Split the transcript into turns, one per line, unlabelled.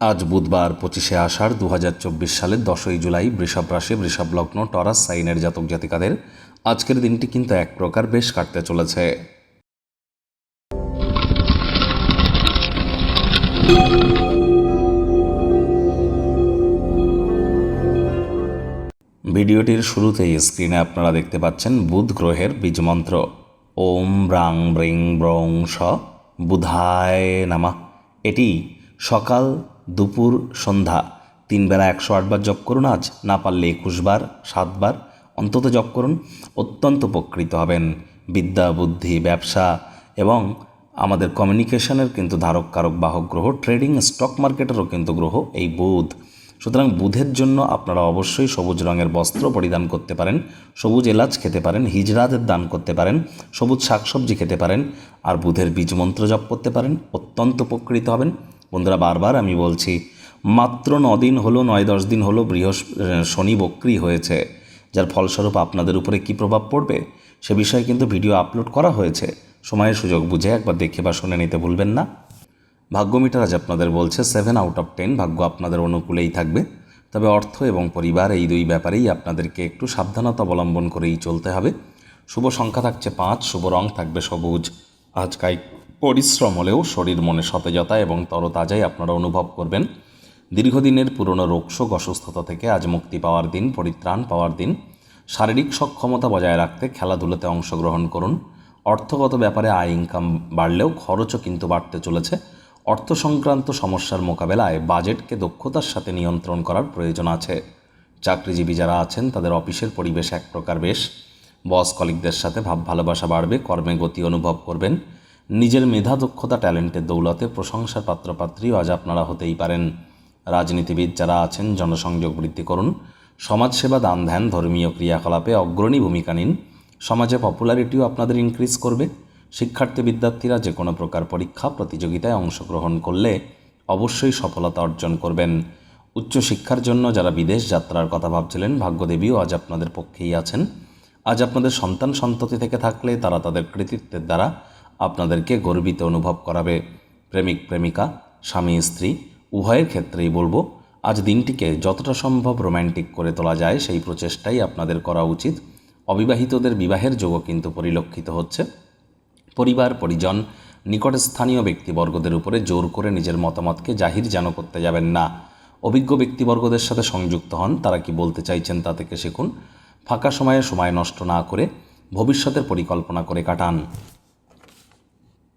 আজ বুধবার পঁচিশে আষাঢ় দু হাজার চব্বিশ সালের দশই জুলাই, বৃষভ রাশি বৃষভ লগ্ন টরাস, সাইনের জাতক জাতিকাদের আজকের দিনটি কিন্তু এক প্রকার বেশ কাটতে চলেছে। ভিডিওটির শুরুতেই স্ক্রিনে আপনারা দেখতে পাচ্ছেন বুধ গ্রহের বীজমন্ত্র ওম ব্রাং ব্রিং ব্রং স বুধায় নামা। এটি সকাল দুপুর, সন্ধ্যা। তিন বেলা একশো আটবার জপ করুন আজ, না পারলে একুশবার সাতবার অন্তত জপ করুন, অত্যন্ত উপকৃত হবেন। বিদ্যা, বুদ্ধি, ব্যবসা এবং আমাদের কমিউনিকেশনের কিন্তু ধারক, কারক, বাহক গ্রহ, ট্রেডিং, স্টক মার্কেটেরও কিন্তু গ্রহ এই বুধ। সুতরাং বুধের জন্য আপনারা অবশ্যই সবুজ রঙের বস্ত্র পরিধান করতে পারেন, সবুজ এলাচ খেতে পারেন, হিজড়াদের দান করতে পারেন, সবুজ শাকসবজি খেতে পারেন, আর বুধের বীজ মন্ত্র জপ করতে পারেন, অত্যন্ত উপকৃত হবেন। বন্ধুরা, বারবার আমি বলছি, মাত্র দিন হলো, নয় দশ দিন হলো বৃহস্প শনি বক্রি হয়েছে। যার ফলস্বরূপ আপনাদের উপরে কী প্রভাব পড়বে সে বিষয়ে কিন্তু ভিডিও আপলোড করা হয়েছে। সময়ের সুযোগ বুঝে একবার দেখে বা শুনে নিতে ভুলবেন না। ভাগ্য মিটার আজ আপনাদের বলছে সেভেন আউট অফ টেন ভাগ্য আপনাদের অনুকূলেই থাকবে। তবে অর্থ এবং পরিবার এই দুই ব্যাপারেই আপনাদেরকে একটু সাবধানতা অবলম্বন করেই চলতে হবে। শুভ সংখ্যা থাকছে পাঁচ, শুভ রং থাকবে সবুজ। আজ পরিশ্রম হলেও শরীর মনে সতেজতা এবং তরতাজাই আপনারা অনুভব করবেন। দীর্ঘদিনের পুরনো রোগশোক অসুস্থতা থেকে আজ মুক্তি পাওয়ার দিন, পরিত্রাণ পাওয়ার দিন। শারীরিক সক্ষমতা বজায় রাখতে খেলাধুলাতে অংশগ্রহণ করুন। অর্থগত ব্যাপারে আয় ইনকাম বাড়লেও খরচও কিন্তু বাড়তে চলেছে। অর্থ সংক্রান্ত সমস্যার মোকাবেলায় বাজেটকে দক্ষতার সাথে নিয়ন্ত্রণ করার প্রয়োজন আছে। চাকরিজীবী যারা আছেন, তাদের অফিসের পরিবেশ এক প্রকার বেশ। বস কলিকদের সাথে ভাব ভালোবাসা বাড়বে, কর্মে গতি অনুভব করবেন। নিজের মেধা দক্ষতা ট্যালেন্টের দৌলতে প্রশংসার পাত্রপাত্রীও আজ আপনারা হতেই পারেন। রাজনীতিবিদ যারা আছেন, জনসংযোগ বৃদ্ধি করুন। সমাজসেবা দান ধ্যান, ধর্মীয় ক্রিয়াকলাপে অগ্রণী ভূমিকা নিন। সমাজে পপুলারিটিও আপনাদের ইনক্রিজ করবে। শিক্ষার্থী বিদ্যার্থীরা যে কোনো প্রকার পরীক্ষা, প্রতিযোগিতায় অংশগ্রহণ করলে অবশ্যই সফলতা অর্জন করবেন। উচ্চশিক্ষার জন্য যারা বিদেশ যাত্রার কথা ভাবছিলেন, ভাগ্যদেবীও আজ আপনাদের পক্ষেই আছেন। আজ আপনাদের সন্তান সন্ততি থেকে থাকলে তারা তাদের কৃতিত্বের দ্বারা আপনাদেরকে গর্বিত অনুভব করাবে। প্রেমিক, প্রেমিকা, স্বামী, স্ত্রী, উভয়ের ক্ষেত্রেই বলব, আজ দিনটিকে যতটা সম্ভব রোম্যান্টিক করে তোলা যায় সেই প্রচেষ্টাই আপনাদের করা উচিত। অবিবাহিতদের বিবাহের যোগও কিন্তু পরিলক্ষিত হচ্ছে। পরিবার, পরিজন নিকটস্থানীয় ব্যক্তিবর্গদের উপরে জোর করে নিজের মতামতকে জাহির যেন করতে যাবেন না। অভিজ্ঞ ব্যক্তিবর্গদের সাথে সংযুক্ত হন, তারা কি বলতে চাইছেন তা থেকে শিখুন। ফাঁকা সময়ে সময় নষ্ট না করে ভবিষ্যতের পরিকল্পনা করে কাটান।